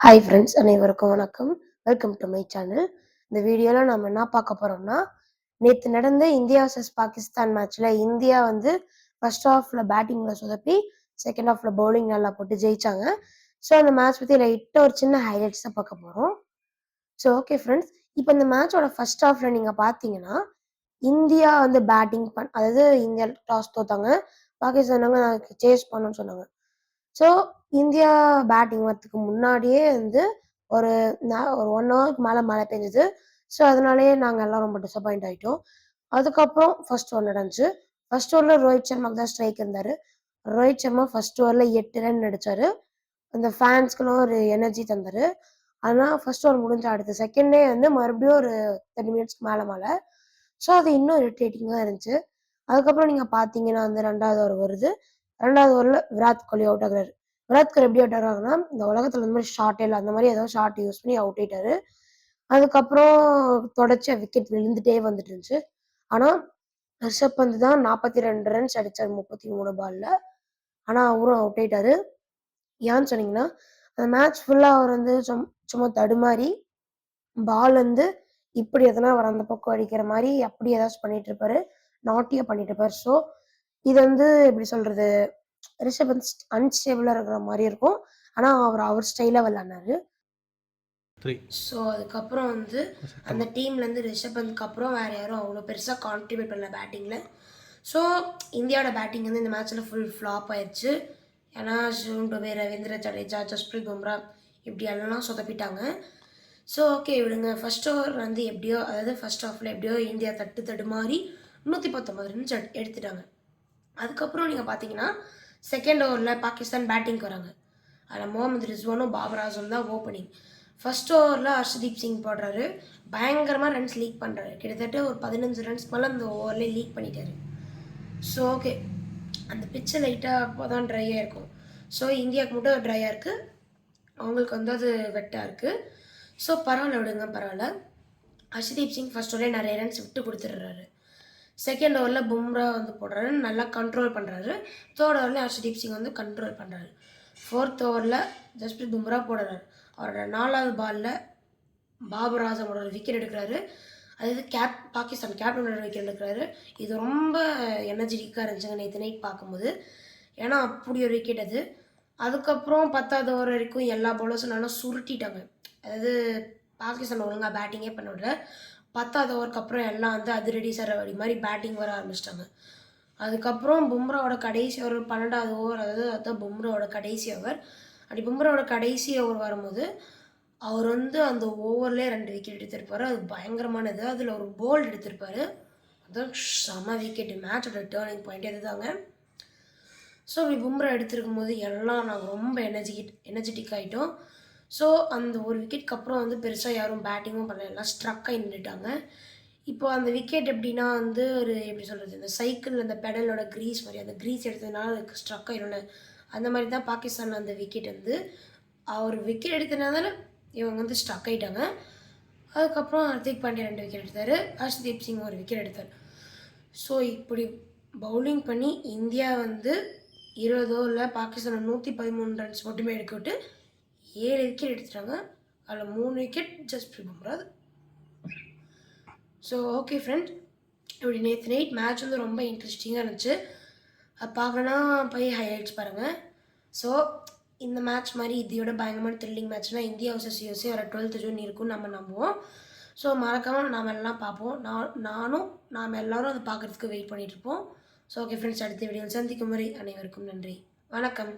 Hi friends அனைவருக்கும் வணக்கம். Welcome to my channel இந்த வீடியோவில் நம்ம என்ன பார்க்க போகிறோம்னா நேற்று நடந்த இந்தியா வர்சஸ் பாகிஸ்தான் மேட்ச்சில் இந்தியா வந்து ஃபர்ஸ்ட் ஹாஃபில் பேட்டிங்கில் சொதப்பி செகண்ட் ஹாஃபில் பவுலிங் நல்லா போட்டு ஜெயிச்சாங்க. ஸோ அந்த மேட்ச் பற்றி லைட்டாக ஒரு சின்ன ஹைலைட்ஸ் தான் பார்க்க போகிறோம் ஸோ ஓகே ஃப்ரெண்ட்ஸ் இப்போ இந்த மேட்சோட ஃபர்ஸ்ட் ஹாஃபில் நீங்கள் பார்த்தீங்கன்னா இந்தியா வந்து பேட்டிங் பண் அதாவது இந்தியா டாஸ் தோத்தாங்க. பாகிஸ்தானவங்க சேஸ் பண்ணணும்னு சொன்னாங்க. ஸோ இந்தியா பேட்டிங் வரதுக்கு முன்னாடியே வந்து ஒரு நா- ஒரு ஒன் ஹவருக்கு மேலே மழை பெஞ்சது. ஸோ அதனாலேயே நாங்கள் எல்லாம் ரொம்ப டிசப்பாயிண்ட் ஆகிட்டோம் அதுக்கப்புறம் ஃபர்ஸ்ட் ஓவர் நடந்துச்சு. ஃபர்ஸ்ட் ஓவரில் ரோஹித் சர்மாக்கு தான் ஸ்ட்ரைக் இருந்தார். ரோஹித் சர்மா ஃபர்ஸ்ட் ஓவரில் எட்டு ரன் அடிச்சாரு. அந்த ஃபேன்ஸ்க்குலாம் ஒரு எனர்ஜி தந்தார். ஆனால் ஃபர்ஸ்ட் ஓவர் முடிஞ்ச அடுத்த செகண்டே வந்து மறுபடியும் ஒரு தேர்ட்டி மினிட்ஸ்க்கு மேலே மழை. ஸோ அது இன்னும் இரிட்டேட்டிங்காக இருந்துச்சு. அதுக்கப்புறம் நீங்கள் பார்த்தீங்கன்னா வந்து ரெண்டாவது ஓவர் வருது. ரெண்டாவது ஓவரில் விராட் கோலி அவுட் ஆகுறாரு. விராட் கோலி எப்படி அவுட் ஆகிறாங்கன்னா இந்த உலகத்தில் இந்த மாதிரி ஷார்ட் இல்லை அந்த மாதிரி ஏதோ ஷார்ட் யூஸ் பண்ணி அவுட் ஆயிட்டாரு. அதுக்கப்புறம் தொடர்ச்சியா விக்கெட் விழுந்துட்டே வந்துட்டு இருந்துச்சு. ஆனால் ரிஷப் பந்த் தான் நாற்பத்தி ரெண்டு ரன்ஸ் அடிச்சார் முப்பத்தி மூணு பால்ல ஆனால் அவரும் அவுட் ஆயிட்டாரு. ஏன்னு சொன்னீங்கன்னா அந்த மேட்ச் ஃபுல்லாக அவர் வந்து சும்- சும்மா தடுமாறி பால் வந்து இப்படி எதனா அவர் அந்த பக்கம் அடிக்கிற மாதிரி அப்படி ஏதாச்சும் பண்ணிட்டு இருப்பாரு நாட்டியா பண்ணிட்டு இருப்பாரு. ஸோ இது வந்து எப்படி சொல்றது ரிஷப் வந்து அன்ஸ்டேபிளா இருக்கிற மாதிரி இருக்கும். ஆனா அவர் அவர் ஸ்டைலா விளையாடினாரு. த்ரீ ஸோ அதுக்கப்புறம் வந்து அந்த டீம்லேருந்து ரிஷப் பந்த்க்கு அப்புறம் வேற யாரும் அவ்வளோ பெருசாக கான்ட்ரிபியூட் பண்ணல பேட்டிங்கில் ஸோ இந்தியாவோட பேட்டிங் வந்து இந்த மேட்ச்சில் ஃபுல் ஃப்ளாப் ஆயிடுச்சு ஏன்னா ஷிவம் டுபே ரவீந்திர ஜடேஜா ஜஸ்பிரீத் பும்ரா இப்படி எல்லாம் சொதப்பிட்டாங்க. ஸோ ஓகே விடுங்க ஃபர்ஸ்ட் ஓவர் வந்து எப்படியோ அதாவது ஃபர்ஸ்ட் ஹாஃபில் எப்படியோ இந்தியா தட்டு தடுமாறி நூற்றி பத்தொம்பது ரன்ஸ் எடுத்துட்டாங்க. அதுக்கப்புறம் நீங்கள் பார்த்தீங்கன்னா செகண்ட் ஓவரில் பாகிஸ்தான் பேட்டிங் வராங்க அதில் முகமது ரிஸ்வானும் பாபர் ஆசம் தான் ஓப்பனிங் ஃபஸ்ட் ஓவரில் ஹர்ஷ்தீப் சிங் போடுறாரு. பயங்கரமாக ரன்ஸ் லீக் பண்ணுறாரு கிட்டத்தட்ட ஒரு பதினஞ்சு ரன்ஸ் மேலே அந்த ஓவர்லேயே லீக் பண்ணிட்டாரு. ஸோ ஓகே அந்த பிச்சை லைட்டாக அப்போ தான் ட்ரையாக இருக்கும். ஸோ இந்தியாவுக்கு மட்டும் ட்ரையாக இருக்குது அவங்களுக்கு வந்து அது வெட்டாக இருக்குது ஸோ பரவாயில்ல விடுங்க பரவாயில்ல. ஹர்ஷ்தீப் சிங் ஃபஸ்ட் ஓவரே நிறைய ரன்ஸ் விட்டு கொடுத்துட்றாரு. செகண்ட் ஓவரில் பும்ரா வந்து போடுறாரு. நல்லா கண்ட்ரோல் பண்ணுறாரு தேர்ட் ஓவரில் ஹர்ஷதீப் சிங் வந்து கண்ட்ரோல் பண்ணுறாரு ஃபோர்த் ஓவரில் ஜஸ்பிரீத் பும்ரா போடுறாரு. அவரோட நாலாவது பாலில் பாபர் ஆசமோட ஒரு விக்கெட் எடுக்கிறாரு. அதாவது கேப் பாகிஸ்தான் கேப்டனோட விக்கெட் எடுக்கிறாரு. இது ரொம்ப எனர்ஜெட்டிக்காக இருந்துச்சுங்க நேற்று நைட் பார்க்கும்போது. ஏன்னா அப்படி ஒரு விக்கெட் அது. அதுக்கப்புறம் பத்தாவது ஓவர் வரைக்கும் எல்லா பவுலர்ஸும் நல்லா சுருட்டிட்டாங்க. அதாவது பாகிஸ்தான் ஒழுங்காக பேட்டிங்கே பண்ண விடல. பத்தாவது ஓவருக்கு அப்புறம் எல்லாம் வந்து அதிரடி சரவடி மாதிரி பேட்டிங் வர ஆரம்பிச்சிட்டாங்க. அதுக்கப்புறம் பும்ராவோட கடைசி ஓவர் பன்னெண்டாவது ஓவர் அதாவது அதுதான் பும்ராவோட கடைசி ஓவர் அப்படி பும்ராவோட கடைசி ஓவர் வரும்போது அவர் வந்து அந்த ஓவர்லேயே ரெண்டு விக்கெட் எடுத்திருப்பாரு. அது பயங்கரமானது. அதில் ஒரு போல்ட் எடுத்திருப்பாரு. அதுதான் செம விக்கெட் மேட்சோட டேர்னிங் பாயிண்ட் இதுதாங்க ஸோ இப்படி பும்ரா எடுத்திருக்கும் போது எல்லாம் நாங்கள் ரொம்ப எனர்ஜி எனர்ஜெட்டிக் ஆகிட்டோம் ஸோ அந்த ஒரு விக்கெட்க்கு அப்புறம் வந்து பெருசாக யாரும் பேட்டிங்கும் பண்ணல. எல்லாம் ஸ்ட்ரக் நின்றுட்டாங்க இப்போ அந்த விக்கெட் எப்படின்னா வந்து ஒரு எப்படி சொல்கிறது இந்த சைக்கிள் அந்த பெடலோட க்ரீஸ் மாதிரி அந்த க்ரீஸ் எடுத்ததுனால அதுக்கு ஸ்ட்ரக் ஆகிடும்ல அந்த மாதிரி தான் பாகிஸ்தான் அந்த விக்கெட் வந்து. அவர் விக்கெட் எடுத்ததுனால இவங்க வந்து ஸ்ட்ரக் ஆகிட்டாங்க அதுக்கப்புறம் ஹர்திக் பாண்டியா ரெண்டு விக்கெட் எடுத்தார். ஹர்ஷ்தீப் சிங் ஒரு விக்கெட் எடுத்தார். ஸோ இப்படி பவுலிங் பண்ணி இந்தியா வந்து இருபதோ இல்லை பாகிஸ்தானை நூற்றி பதிமூணு ரன்ஸ் மட்டுமே எடுக்கிவிட்டு ஏழு விக்கெட் எடுத்துட்டாங்க. அதில் மூணு wicket Jasprit Bumrah so okay friend இப்படி நேற்று நைட் மேட்ச் வந்து ரொம்ப இன்ட்ரெஸ்டிங்காக இருந்துச்சு. அது பார்க்கணுன்னா போய் ஹைலைட்ஸ் பாருங்கள் ஸோ இந்த மேட்ச் மாதிரி இதையோட பயங்கரமான த்ரில்லிங் மேட்ச்னா இந்தியா வர்சஸ் யூஎஸ்ஏ வர டுவெல்த் ஜூன் இருக்கும்னு நம்ம நம்புவோம். ஸோ மறக்காமல் நாம் எல்லாம் பார்ப்போம். நான் நானும் நாம் எல்லாரும் அதை பார்க்குறதுக்கு வெயிட் பண்ணிகிட்ருப்போம் இருப்போம். ஸோ ஓகே ஃப்ரெண்ட்ஸ் அடுத்த வீடியோவில் சந்திக்கும் வரை அனைவருக்கும் நன்றி. வணக்கம்.